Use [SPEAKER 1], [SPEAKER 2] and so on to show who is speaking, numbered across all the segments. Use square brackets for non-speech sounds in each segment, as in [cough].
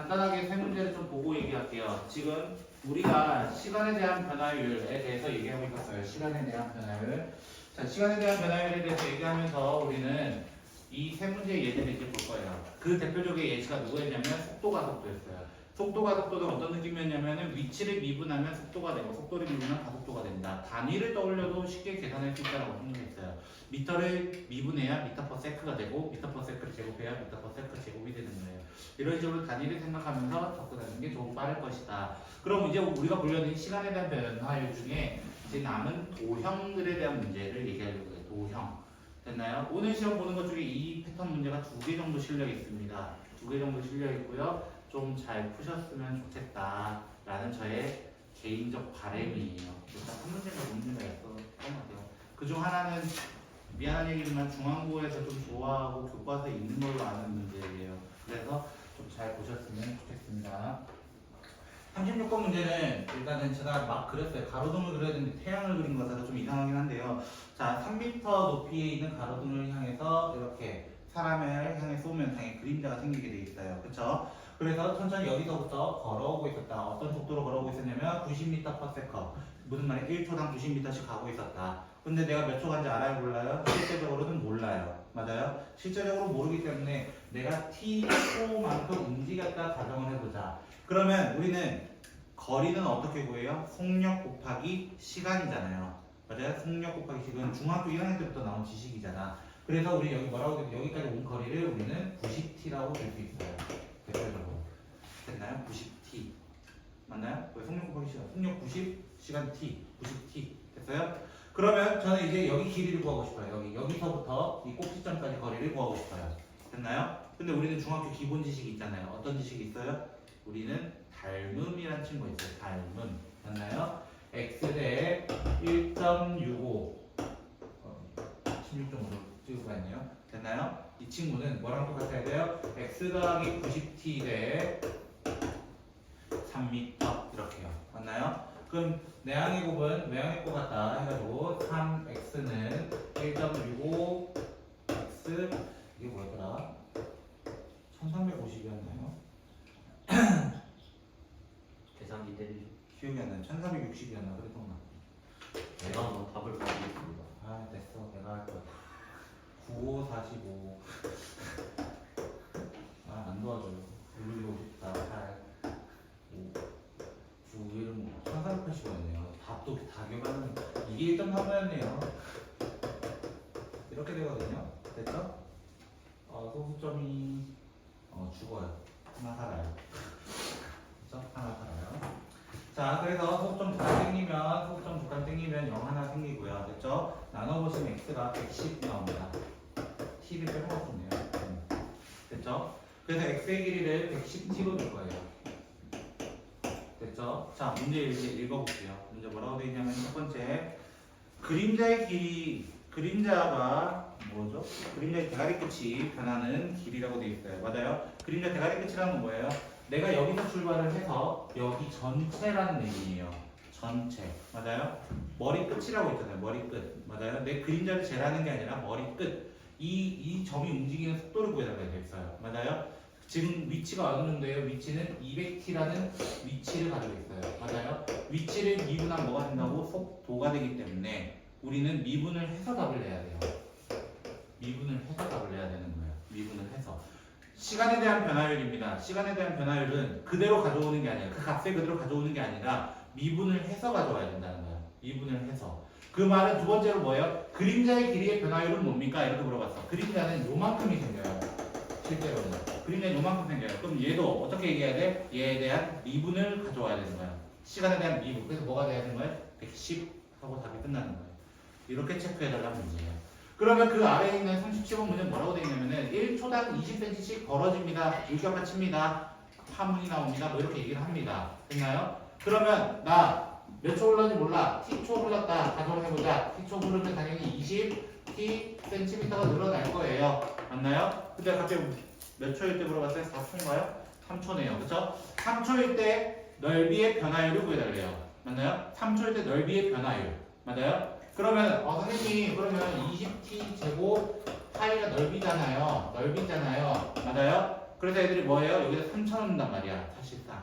[SPEAKER 1] 간단하게 세 문제를 좀 보고 얘기할게요. 지금 우리가 시간에 대한 변화율에 대해서 얘기하고 있었어요. 시간에 대한 변화율. 자, 시간에 대한 변화율에 대해서 얘기하면서 우리는 이 세 문제의 예제를 이제 볼 거예요. 그 대표적인 예시가 누구였냐면 속도가 속도였어요. 속도가 속도는 어떤 느낌이었냐면 위치를 미분하면 속도가 되고 속도를 미분하면 가속도가 된다. 단위를 떠올려도 쉽게 계산할 수 있다고 생각했어요. 미터를 미분해야 미터 퍼 세크가 되고 미터 퍼 세크를 제곱해야 미터 퍼 세크 제곱이 되는 거예요. 이런 식으로 단위를 생각하면서 접근하는 게 조금 빠를 것이다. 그럼 이제 우리가 보려는 시간에 대한 변화율 중에 이제 남은 도형들에 대한 문제를 얘기하려고 해요. 도형. 됐나요? 오늘 시험 보는 것 중에 이 패턴 문제가 두 개 정도 실려 있습니다. 두 개 정도 실려 있고요. 좀 잘 푸셨으면 좋겠다라는 저의 개인적 바람이에요. 일단 한 문제가 문제가 있어 뻔하죠. 그중 하나는 미안한 얘기지만 중앙고에서 좀 좋아하고 교과서에 있는 걸로 아는 문제예요. 그래서 좀 잘 보셨으면 좋겠습니다. 36번 문제는 일단은 제가 막 그렸어요. 가로등을 그려야 되는데 태양을 그린 거라서 좀 이상하긴 한데요. 자, 3m 높이에 있는 가로등을 향해서 이렇게 사람을 향해 쏘면 당연히 그림자가 생기게 돼 있어요. 그쵸? 그래서 천천히 여기서부터 걸어오고 있었다. 어떤 속도로 걸어오고 있었냐면 90m/s. 무슨 말이야? 1초당 90m씩 가고 있었다. 근데 내가 몇 초 간지 알아요? 몰라요? 실제적으로는 몰라요. 맞아요? 실제적으로 모르기 때문에 내가 t초만큼 움직였다 가정을 해보자. 그러면 우리는 거리는 어떻게 구해요? 속력 곱하기 시간이잖아요. 맞아요? 속력 곱하기 시간 중학교 1학년 때부터 나온 지식이잖아. 그래서 우리 여기 뭐라고 돼? 여기까지 온 거리를 우리는 90t라고 볼 수 있어요. 대표적으로. 됐나요? 90t. 맞나요? 왜 속력 곱하기 시간? 속력 90, 시간 t. 90t. 됐어요? 그러면 저는 이제 여기 길이를 구하고 싶어요. 여기 여기서부터 이 꼭지점까지 거리를 구하고 싶어요. 됐나요? 근데 우리는 중학교 기본 지식이 있잖아요. 어떤 지식이 있어요? 우리는 닮음이란 친구 있어요. 닮음. 됐나요? x 대 1.65. 어, 16.5 있네요. 됐나요? 이 친구는 뭐랑 똑같아야 돼요? x 더하기 90t 대 3m 이렇게요. 맞나요? 그럼 내항의 곱은 외항의 곱 같다 해가지고 3x는 1.65 x 이게 뭐였더라? 1350이었나요? [clears throat]
[SPEAKER 2] 계산기 때리죠.
[SPEAKER 1] 기억이 안 나요. 1360이었나 그랬던 것 같아요.
[SPEAKER 2] 제가 한번 답을 보겠습니다.
[SPEAKER 1] 아 됐어 내가 할 거야 95 45 아 안 도와줘요 올리고 싶다 8 5 9 이런 뭐 1480원이네요 답도 다 기억하는 이게 1.3이었네요 이렇게 되거든요 됐죠? 어 소수점이 어 죽어요 하나 살아요 그죠? 하나 살아요 자, 그래서 소수점 두칸 땡기면 소수점 두칸 땡기면 0 하나 생기고요. 됐죠? 나눠보시면 x가 110 나옵니다. T를 빼먹었네요. 음. 됐죠? 그래서 x의 길이를 110t로 줄 거예요. 됐죠? 자, 문제 이제 읽어볼게요. 문제 뭐라고 되어 있냐면 첫 번째 그림자의 길이 그림자가 뭐죠? 그림자의 대가리 끝이 변하는 길이라고 되어 있어요. 맞아요? 그림자 대가리 끝이라는 건 뭐예요? 내가 여기서 출발을 해서 여기 전체라는 얘기예요. 전체. 맞아요? 머리 끝이라고 있잖아요. 머리 끝. 맞아요? 내 그림자를 재라는 게 아니라 머리 끝. 이, 이 점이 움직이는 속도를 구해달라고 있어요. 맞아요? 지금 위치가 어느 정도예요? 위치는 200t라는 위치를 가지고 있어요. 맞아요? 위치를 미분하면 뭐가 된다고? 속도가 되기 때문에 우리는 미분을 해서 답을 내야 돼요. 미분을 해서 답을 내야 되는 거예요. 미분을 해서. 시간에 대한 변화율입니다. 시간에 대한 변화율은 그대로 가져오는 게 아니에요. 그 값을 그대로 가져오는 게 아니라 미분을 해서 가져와야 된다는 거예요. 미분을 해서. 그 말은 두 번째로 뭐예요? 그림자의 길이의 변화율은 뭡니까? 이렇게 물어봤어. 그림자는 요만큼이 생겨요. 실제로는. 그림자는 요만큼 생겨요. 그럼 얘도 어떻게 얘기해야 돼? 얘에 대한 미분을 가져와야 되는 거예요. 시간에 대한 미분. 그래서 뭐가 돼야 되는 거예요? 110 하고 답이 끝나는 거예요. 이렇게 체크해달라는 문제예요. 그러면 그 아래에 있는 37번 문제는 뭐라고 되어 있냐면은 1초당 20cm씩 벌어집니다. 일격가 칩니다. 파문이 나옵니다. 뭐 이렇게 얘기를 합니다. 됐나요? 그러면 나 몇 초 흘렀는지 몰라. t초 흘렀다. 가정을 해보자. t초 흐르면 당연히 20 t cm가 늘어날 거예요. 맞나요? 근데 갑자기 몇 초일 때 물어봤어요? 4초인가요? 3초네요. 그쵸? 3초일 때 넓이의 변화율을 구해달래요. 맞나요? 3초일 때 넓이의 변화율. 맞아요? 그러면 어 선생님 그러면 20t 제곱 파이가 넓이잖아요. 넓이잖아요. 맞아요? 그래서 애들이 뭐예요? 여기다 3천 넣는단 말이야 사실상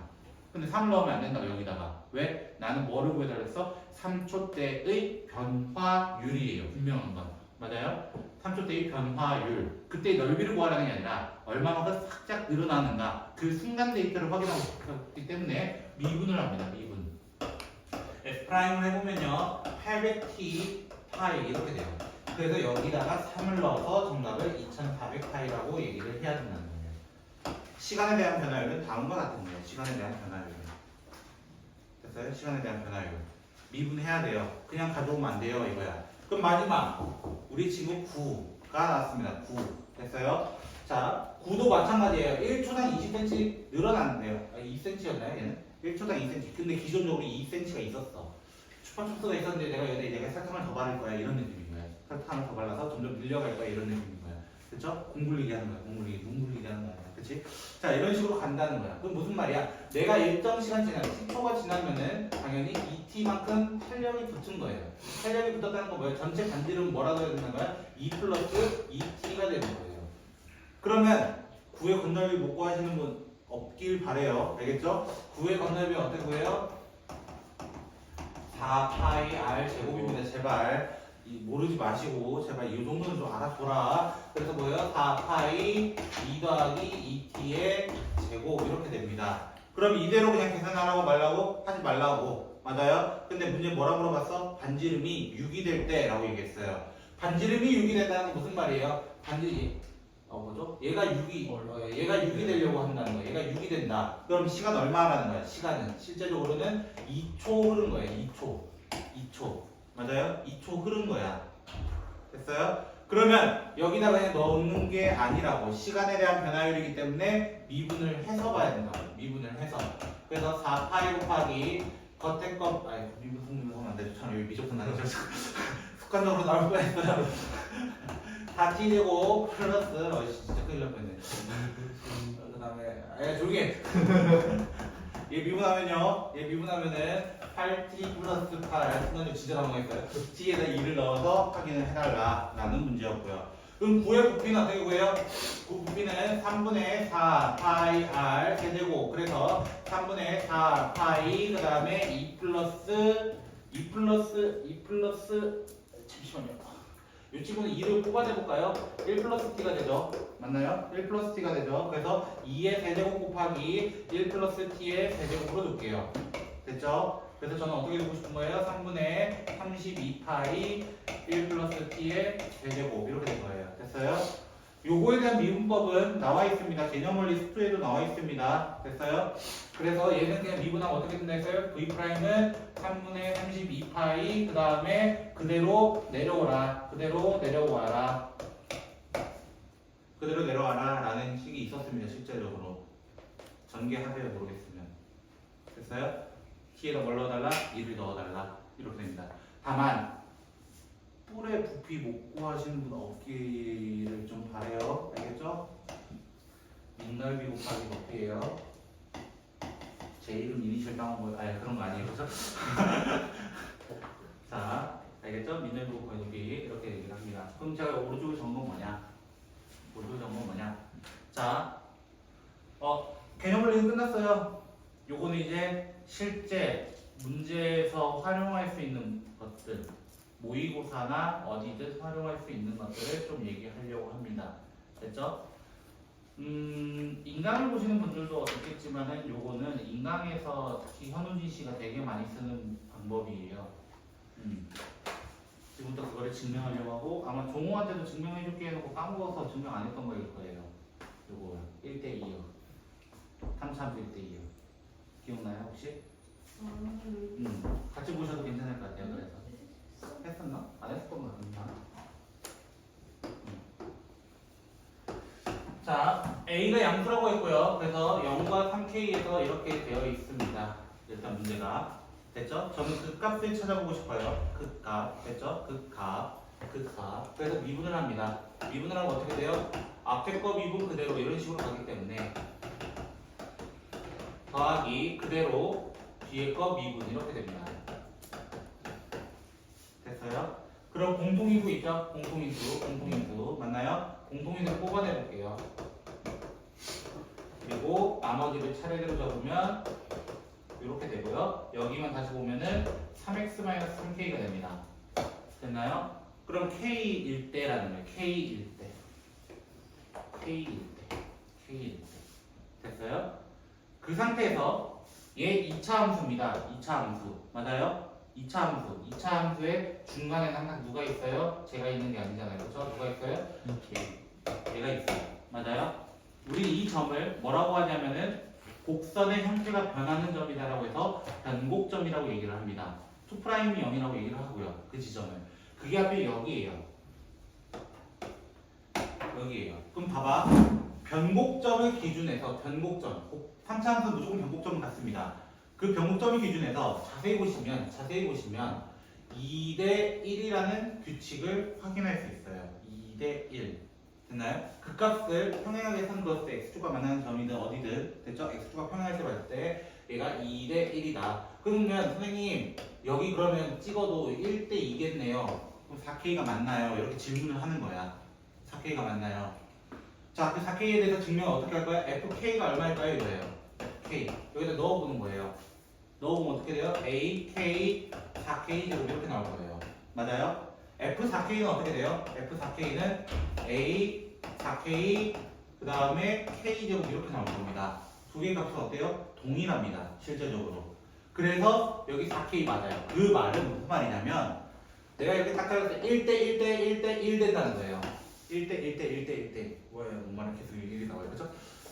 [SPEAKER 1] 근데 3 넣으면 안 된다고 여기다가 왜? 나는 뭐를 구해달라 했어? 3초 때의 변화율이에요. 분명한 건. 맞아요? 3초 때의 변화율. 그때 넓이를 구하라는 게 아니라 얼마만큼 살짝 늘어나는가. 그 순간 데이터를 확인하고 싶기 때문에 미분을 합니다. 미분. F 프라임을 해보면요. 800t 파이 이렇게 돼요. 그래서 여기다가 3을 넣어서 정답을 2400파이라고 얘기를 해야 된다는 거예요. 시간에 대한 변화율은 다음과 같은 거예요. 시간에 대한 변화율은 됐어요? 시간에 대한 변화율 미분해야 돼요. 그냥 가져오면 안 돼요 이거야. 그럼 마지막. 우리 지금 9가 나왔습니다. 9 됐어요? 자 9도 마찬가지예요. 1초당 20cm 늘어났는데요. 아, 2cm였나요 얘는? 1초당 2cm 근데 기존적으로 2cm가 있었어. 추파춥스가 있었는데 내가 여기다 이제 설탕을 더 바를 거야. 이런 느낌인 거야. 설탕을 더 발라서 점점 늘려갈 거야. 이런 느낌인 거야. 그쵸? 공 굴리기 하는 거야. 공 굴리기 눈 굴리기 하는 거야 그치? 자 이런 식으로 간다는 거야 그럼 무슨 말이야 내가 일정 시간 지나면 10초가 지나면은 당연히 2t만큼 탄력이 붙은 거예요 탄력이 붙었다는 건 뭐예요? 전체 반지름 뭐라고 해야 되는 거야? 2 플러스 2t가 되는 거예요 그러면 9의 건널비 못 구하시는 분 없길 바래요 알겠죠? 9의 건널비 어떻게 구해요? 4파이 r 제곱입니다 제발 이 모르지 마시고 제발 이 정도는 좀 알아보라 그래서 뭐예요? 4파이 2 더하기 2t의 제곱 이렇게 됩니다 그럼 이대로 그냥 계산하라고 말라고? 하지 말라고 맞아요? 근데 문제 뭐라 물어봤어? 반지름이 6이 될 때라고 얘기했어요 반지름이 6이 된다는 건 무슨 말이에요? 반지름 어 뭐죠? 얘가 6이 어, 얘가 6이 되려고 한다는 거야. 얘가 6이 된다. 그럼 시간 얼마라는 거야? 시간은 실제적으로는 2초 흐른 거예요. 2초. 2초. 맞아요? 2초 흐른 거야. 됐어요? 그러면 여기다가 그냥 넣는 게 아니라고 시간에 대한 변화율이기 때문에 미분을 해서 봐야 된다. 미분을 해서. 그래서 4 파이 곱하기 겉에 것 아니 미분 하면 안 되죠. 참 여기 미적분 나죠. [laughs] 습관적으로 나올 뻔했어요. 4t 제곱 플러스 어 진짜 큰일 날 뻔했네. 그 다음에 에 조용히 해. [laughs] 얘 미분하면요. 얘 미분하면은 8t 플러스 8 순간적으로 진짜 당황했어요. t에다 2를 넣어서 확인을 해달라 라는 문제였고요. 그럼 9의 부피는 어떻게 구해요? 9 부피는 3분의 4 파이 r 세제곱 그래서 3분의 4 파이 그 다음에 2 플러스 2 플러스 2 플러스 잠시만요. 이 친구는 2를 뽑아내 볼까요? 1 플러스 t가 되죠. 맞나요? 1 플러스 t가 되죠. 그래서 2의 세제곱 곱하기 1 플러스 t의 세제곱으로 둘게요. 됐죠? 그래서 저는 어떻게 두고 싶은 거예요? 3분의 32파이 1 플러스 t의 세제곱 이렇게 된 거예요. 됐어요? 요거에 대한 미분법은 나와 있습니다. 개념 원리 스프에도 나와 있습니다. 됐어요? 그래서 얘는 그냥 미분하면 어떻게 된다 했어요? V'은 3분의 32파이 그 다음에 그대로 내려오라. 그대로 내려와라. 그대로 내려와라 라는 식이 있었습니다. 실제적으로. 전개하세요 모르겠으면. 됐어요? t에다 뭘 넣어달라? 2를 넣어달라. 이렇게 됩니다. 다만 뿔의 부피 못 구하시는 분 없기를 좀 바래요. 알겠죠? 민넓이 곱하기 높이에요. 제 이름 이니셜 따온 거, 아니 그런 거 아니에요, 그죠? [laughs] 자, 알겠죠? 민넓이 곱하기 높이 이렇게 얘기를 합니다. 그럼 제가 적은 건 뭐냐? 적은 건 뭐냐? 자, 어 개념원리는 끝났어요. 요거는 이제 실제 문제에서 활용할 수 있는 것들. 모의고사나 어디든 활용할 수 있는 것들을 좀 얘기하려고 합니다. 됐죠? 음, 인강을 보시는 분들도 있겠지만은 요거는 인강에서 특히 현우진 씨가 되게 많이 쓰는 방법이에요. 음. 지금부터 그거를 증명하려고 하고 아마 종호한테도 증명해줄게 해놓고 까먹어서 증명 안 했던 거일 거예요. 요거 1대2요. 탐참수 1대2요. 기억나요 혹시? 음. 같이 보셔도 괜찮을 것 같아요. 그래서. 했었나? 안 했었던 것 같은데. 자, A가 양수라고 했고요. 그래서 0과 3K에서 이렇게 되어 있습니다. 일단 문제가. 됐죠? 저는 그 값을 찾아보고 싶어요. 그 값. 됐죠? 그 값. 그 값. 그래서 미분을 합니다. 미분을 하면 어떻게 돼요? 앞에 거 미분 그대로 이런 식으로 가기 때문에 더하기 그대로 뒤에 거 미분 이렇게 됩니다. 됐어요? 그럼 공통인수 있죠? 공통인수, 공통인수 맞나요? 공통인수 뽑아내 볼게요. 그리고 나머지를 차례대로 적으면 이렇게 되고요. 여기만 다시 보면은 3x-3k가 됩니다. 됐나요? 그럼 k 1대라는 거예요. k 1대. k 1대. k 1대. 됐어요? 그 상태에서 얘 2차 함수입니다. 2차 함수. 맞아요? 2차 함수. 2차 함수의 중간에는 항상 누가 있어요? 제가 있는 게 아니잖아요. 그렇죠? 누가 있어요? 얘. 얘가 있어요. 맞아요? 우리 이 점을 뭐라고 하냐면은 곡선의 형태가 변하는 점이다라고 해서 변곡점이라고 얘기를 합니다. 2'이 0이라고 얘기를 하고요. 그 지점을. 그게 하필 여기에요. 여기에요. 그럼 봐봐. 변곡점을 기준해서 변곡점. 3차 함수 무조건 변곡점은 같습니다. 그 변곡점을 기준해서 자세히 보시면 자세히 보시면 2대 1이라는 규칙을 확인할 수 있어요. 2대 1. 됐나요? 그 값을 평행하게 선그었을 때 x축과 만나는 점이든 어디든 됐죠? x축과 평행할 때 봤을 때 얘가 2대 1이다. 그러면 선생님 여기 그러면 찍어도 1대 2겠네요. 그럼 4K가 맞나요? 이렇게 질문을 하는 거야. 4K가 맞나요? 자, 그 4K에 대해서 증명을 어떻게 할 거야? FK가 얼마일까요? 이거예요. K. 여기다 넣어보는 거예요. 넣어보면 어떻게 돼요? A, K, 4K 제곱 이렇게 나올 거예요. 맞아요? F4K는 어떻게 돼요? F4K는 A, 4K, 그 다음에 K 제곱 이렇게 나올 겁니다. 두 개의 값은 어때요? 동일합니다. 실제적으로. 그래서 여기 4K 맞아요. 그 말은 무슨 말이냐면 내가 이렇게 딱때 1대 1대 1대 1 된다는 거예요. 1대 1대 1대 1대 뭐예요? 뭔 말을 계속 얘기 나와요. 그죠?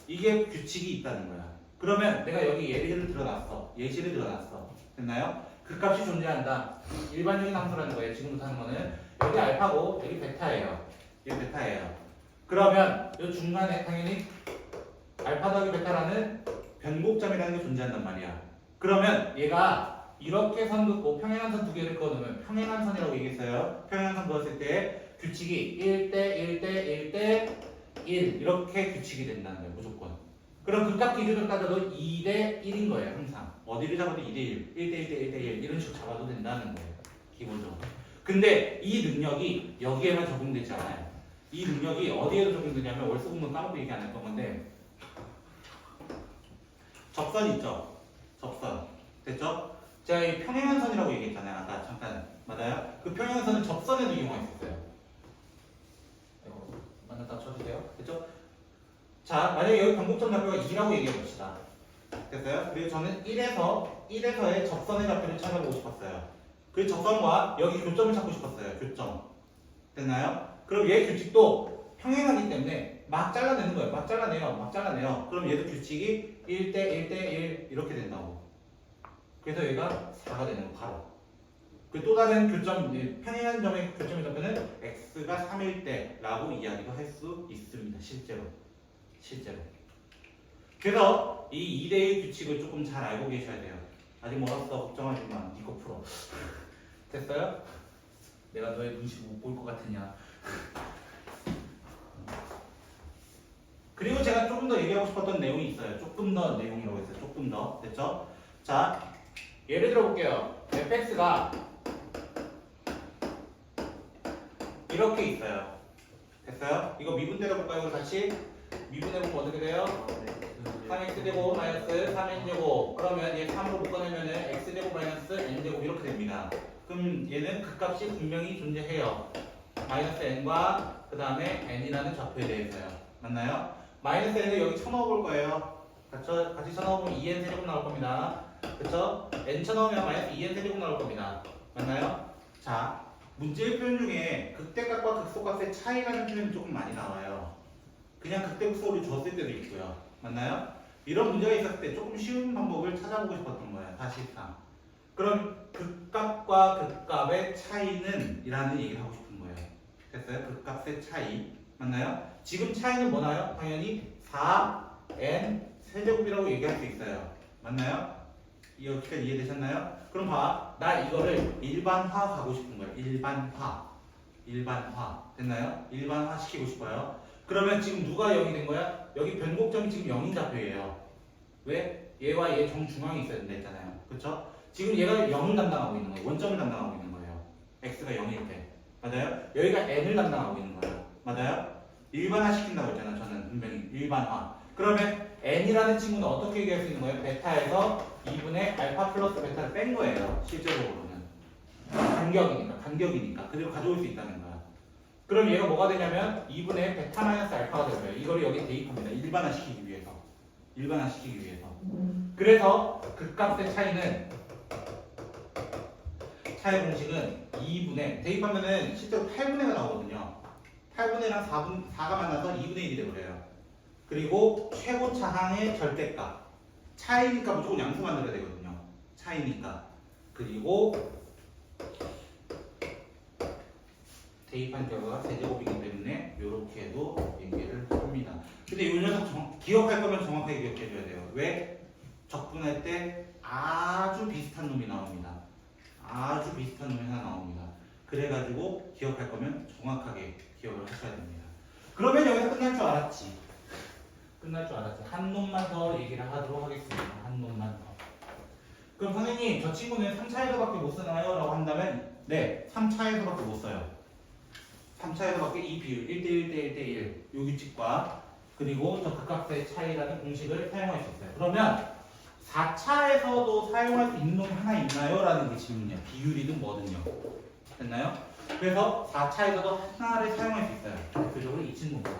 [SPEAKER 1] 이게 규칙이 있다는 거야. 그러면 내가 여기 예를 들어놨어. 예시를 들어놨어. 됐나요? 그 값이 존재한다. 일반적인 함수라는 거예요. 지금부터 하는 거는 여기 알파고 여기 베타예요. 여기 베타예요. 그러면 이 중간에 당연히 알파 더하기 베타라는 변곡점이라는 게 존재한단 말이야. 그러면 얘가 이렇게 선 긋고 평행한 선 두 개를 그어놓으면 평행한 선이라고 얘기했어요. 평행한 선 그었을 때 규칙이 1대 1대 1대 1 이렇게 규칙이 된다는 거예요. 무조건. 그럼 극값 기준으로 따져도 2대 1인 거예요. 항상. 어디를 잡아도 2대 1, 1대 1대 1대 1 이런 식으로 잡아도 된다는 거예요. 기본적으로. 근데 이 능력이 여기에만 적용되지 않아요. 이 능력이 어디에도 적용되냐면 월수분문 까먹고 얘기 안 했던 건데 접선 있죠? 접선. 됐죠? 제가 이 평행한 선이라고 얘기했잖아요. 아까 잠깐. 맞아요? 그 평행한 선은 접선에도 이용할 수 있어요. 맞았다 쳐주세요. 됐죠? 자, 만약에 여기 변곡점 좌표가 2라고 얘기해 봅시다. 됐어요? 그리고 저는 1에서 1에서의 접선의 좌표를 찾아보고 싶었어요. 그 접선과 여기 교점을 찾고 싶었어요. 교점. 됐나요? 그럼 얘 규칙도 평행하기 때문에 막 잘라내는 거예요. 막 잘라내요. 막 잘라내요. 그럼 얘도 규칙이 1대 1대 1 이렇게 된다고. 그래서 얘가 4가 되는 거 바로. 그 또 다른 교점, 이 평행한 점의 교점의 좌표는 x가 3일 때라고 이야기도 할 수 있습니다. 실제로. 실제로. 그래서 이 2대1 규칙을 조금 잘 알고 계셔야 돼요. 아직 멀었어. 걱정하지 마. 니거 풀어. [laughs] 됐어요? 내가 너의 눈치 못 볼 것 같으냐. 그리고 제가 조금 더 얘기하고 싶었던 내용이 있어요. 조금 더 내용이라고 했어요. 조금 더. 됐죠? 자, 예를 들어 볼게요. fx가 이렇게 있어요. 됐어요? 이거 미분대로 볼까요? 그럼 다시 미분해 보면 어떻게 돼요? 3x제곱 마이너스 3n제곱 그러면 얘 3으로 묶어내면은 x제곱 마이너스 n제곱 이렇게 됩니다. 그럼 얘는 그 값이 분명히 존재해요. 마이너스 n과 그 다음에 n이라는 좌표에 대해서요. 맞나요? 마이너스 n을 여기 쳐넣어볼 거예요. 같이, 같이 쳐넣어보면 2n 세제곱 나올 겁니다. 그쵸? n 쳐넣으면 마이너스 2n 세제곱 나올 겁니다. 맞나요? 자, 문제의 표현 중에 극대값과 극소값의 차이라는 표현이 조금 많이 나와요. 그냥 극대극소를 줬을 때도 있고요. 맞나요? 이런 문제가 있었을 때 조금 쉬운 방법을 찾아보고 싶었던 거예요. 사실상. 그럼 극값과 극값의 차이는 이라는 얘기를 하고 거예요. 됐어요? 극값의 차이. 맞나요? 지금 차이는 뭐나요? 당연히 4n 세제곱이라고 얘기할 수 있어요. 맞나요? 여기까지 이해되셨나요? 그럼 봐. 나 이거를 일반화 가고 싶은 거예요. 일반화. 일반화. 됐나요? 일반화 시키고 싶어요. 그러면 지금 누가 0이 된 거야? 여기 변곡점이 지금 0인 좌표예요. 왜? 얘와 얘 정중앙에 있어야 된다 했잖아요. 그쵸? 지금 얘가 0을 담당하고 있는 거예요. 원점을 담당하고 있는 거예요. x가 0일 때. 맞아요? 여기가 n을 담당하고 있는 거예요. 맞아요? 일반화 시킨다고 했잖아. 저는 분명히 일반화. 그러면 n이라는 친구는 어떻게 얘기할 수 있는 거예요? 베타에서 2분의 알파 플러스 베타를 뺀 거예요. 실제적으로는. 간격이니까, 간격이니까. 그대로 가져올 수 있다는 거야. 그럼 얘가 뭐가 되냐면 2분의 베타 마이너스 알파가 되고요. 이거를 여기 대입합니다. 일반화시키기 위해서. 일반화시키기 위해서. 그래서 극값의 차이는 차의 공식은 2분의 대입하면은 실제로 8분의가 나오거든요. 8분의랑 4분 4가 만나서 2분의 1이 되버려요. 그리고 최고 차항의 절대값 차이니까 무조건 양수 만들어야 되거든요. 차이니까 그리고 대입한 결과가 세제곱이기 때문에 이렇게도 얘기를 합니다. 근데 이 녀석 정- 기억할 거면 정확하게 기억해줘야 돼요. 왜? 적분할 때 아주 비슷한 놈이 나옵니다. 아주 비슷한 놈이 하나 나옵니다. 그래가지고 기억할 거면 정확하게 기억을 하셔야 됩니다. 그러면 여기서 끝날 줄 알았지. 끝날 줄 알았지. 한 놈만 더 얘기를 하도록 하겠습니다. 한 놈만 더. 그럼 선생님, 저 친구는 3차에서밖에 못 쓰나요? 라고 한다면, 네, 3차에서밖에 못 써요. 3차에서밖에 이 비율, 1대1 대 1대1, 요 규칙과 그리고 저 극각의 차이라는 공식을 사용할 수 있어요. 그러면 4차에서도 사용할 수 있는 놈이 하나 있나요? 라는 게 질문이에요. 비율이든 뭐든요. 됐나요? 그래서 4차에서도 하나를 사용할 수 있어요. 대표적으로 이 친구입니다.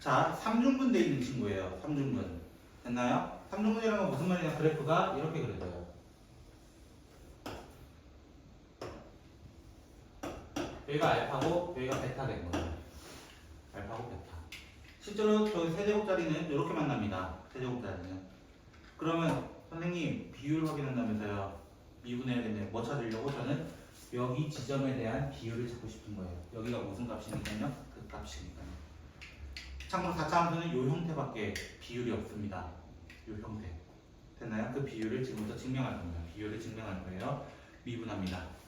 [SPEAKER 1] 자, 3중분 돼 있는 친구예요. 3중분. 됐나요? 3중분이라는 건 무슨 말이냐? 그래프가 이렇게 그려져요. 여기가 알파고 여기가 베타 된 거예요. 알파고 베타. 실제로 저기 세제곱짜리는 이렇게 만납니다. 세제곱짜리는. 그러면 선생님 비율 확인한다면서요. 미분해야겠네요. 뭐 찾으려고 저는 여기 지점에 대한 비율을 찾고 싶은 거예요. 여기가 무슨 값이니까요? 그 값이니까요. 참고로 4차 함수는 이 형태밖에 비율이 없습니다. 이 형태. 됐나요? 그 비율을 지금부터 증명할 겁니다. 비율을 증명할 거예요. 미분합니다.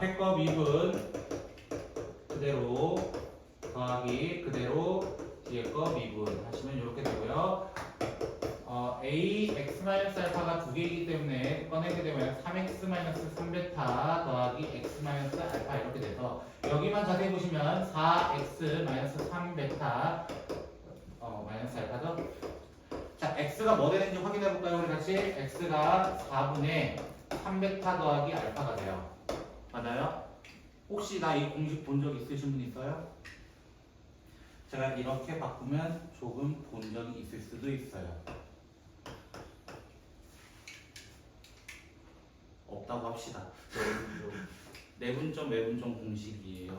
[SPEAKER 1] 앞에 거 미분 그대로 더하기 그대로 뒤에 거 미분 하시면 이렇게 되고요. 어, a x 마이너스 알파가 두 개이기 때문에 꺼내게 되면 3x 마이너스 3베타 더하기 x 마이너스 알파 이렇게 돼서 여기만 자세히 보시면 4x 마이너스 3베타 어, 마이너스 알파죠? 자 x가 뭐 되는지 확인해 볼까요? 우리 같이 x가 4분의 3베타 더하기 알파가 돼요. 맞아요? 혹시 나 이 공식 본 적 있으신 분 있어요? 제가 이렇게 바꾸면 조금 본 적이 있을 수도 있어요. 없다고 합시다. 내분점 외분점 공식이에요.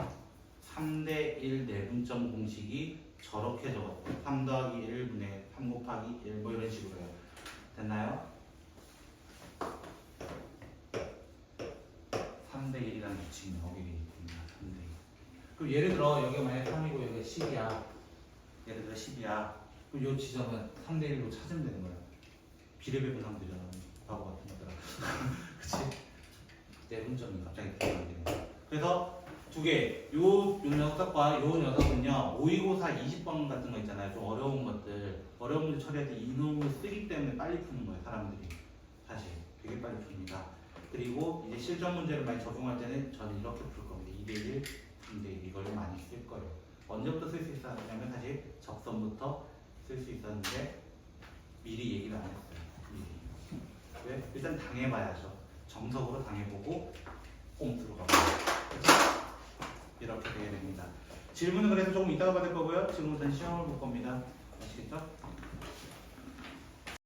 [SPEAKER 1] 3대 1 내분점 공식이 저렇게 적었고 3 더하기 1분의 3 곱하기 1 뭐 이런 식으로 해요. 됐나요? 3대 1이라는 규칙이 나오게 되어 있습니다. 3대 1. 그럼 예를 들어 여기가 만약 3이고 여기가 10이야. 예를 들어 10이야. 그럼 이 지점은 3대 1로 찾으면 되는 거야. 비례배분하면 되잖아. 바보 같은 것들아. [laughs] 그치? 내 분점이 갑자기 들어가게 되네. 그래서 두 개, 요, 요 녀석과 요 녀석은요, 모의고사 20번 같은 거 있잖아요. 좀 어려운 것들, 어려운 문제 처리할 때 이놈을 쓰기 때문에 빨리 푸는 거예요, 사람들이. 사실. 되게 빨리 풉니다. 그리고 이제 실전 문제를 많이 적용할 때는 저는 이렇게 풀 겁니다. 2대1, 3대1 이걸 많이 쓸 거예요. 언제부터 쓸 수 있었냐면 사실 적선부터 쓸 수 있었는데 미리 얘기를 안 했어요. 미리. 왜? 일단 당해봐야죠. 정석으로 당해보고 꼼수로 가고 이렇게 되게 됩니다. 질문은 그래서 조금 이따가 받을 거고요. 지금부터는 시험을 볼 겁니다. 아시겠죠?